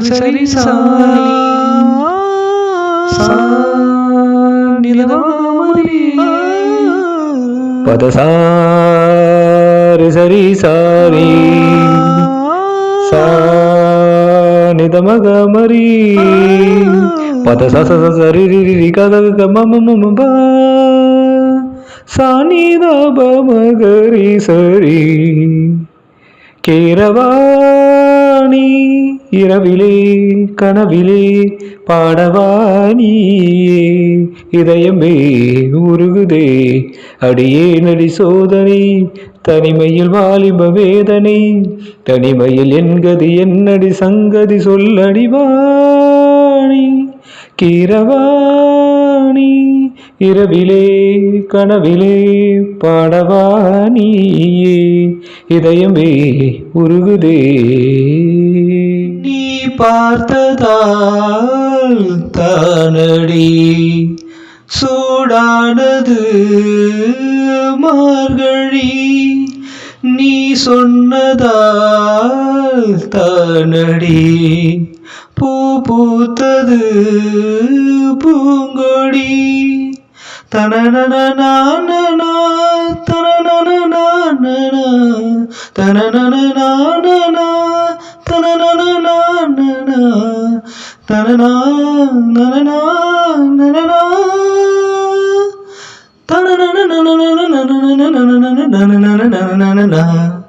சரி பதசாரி சரி சாரி நிதமகமரி பத சச சரி ரி கதக மம சானிதா பமகரி சரி. கேரவாணி இரவிலே கனவிலே பாடவாணி இதயமே உருகுதே அடியே நடி சோதனை தனிமையில் வாலிப வேதனை தனிமையில் என்கதி என்னடி சங்கதி சொல்லடிவாணி கீரவா கீரவாணி இரவிலே கனவிலே பாடவாணியே இதயமே உருகுதே. நீ பார்த்ததால் தானடி சூடானது மார்கழி. நீ சொன்னதால் தானடி. பூ பூத்தது பூங்கொடி. தனனனனா தனனனனா தனனனனா தனனனனா தனனா நனனா நனனா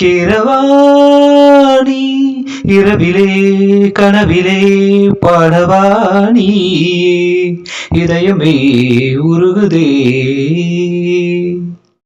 கிரவாணி இரவிலே கனவிலே பாடவாணி. இதயமே உருகுதே.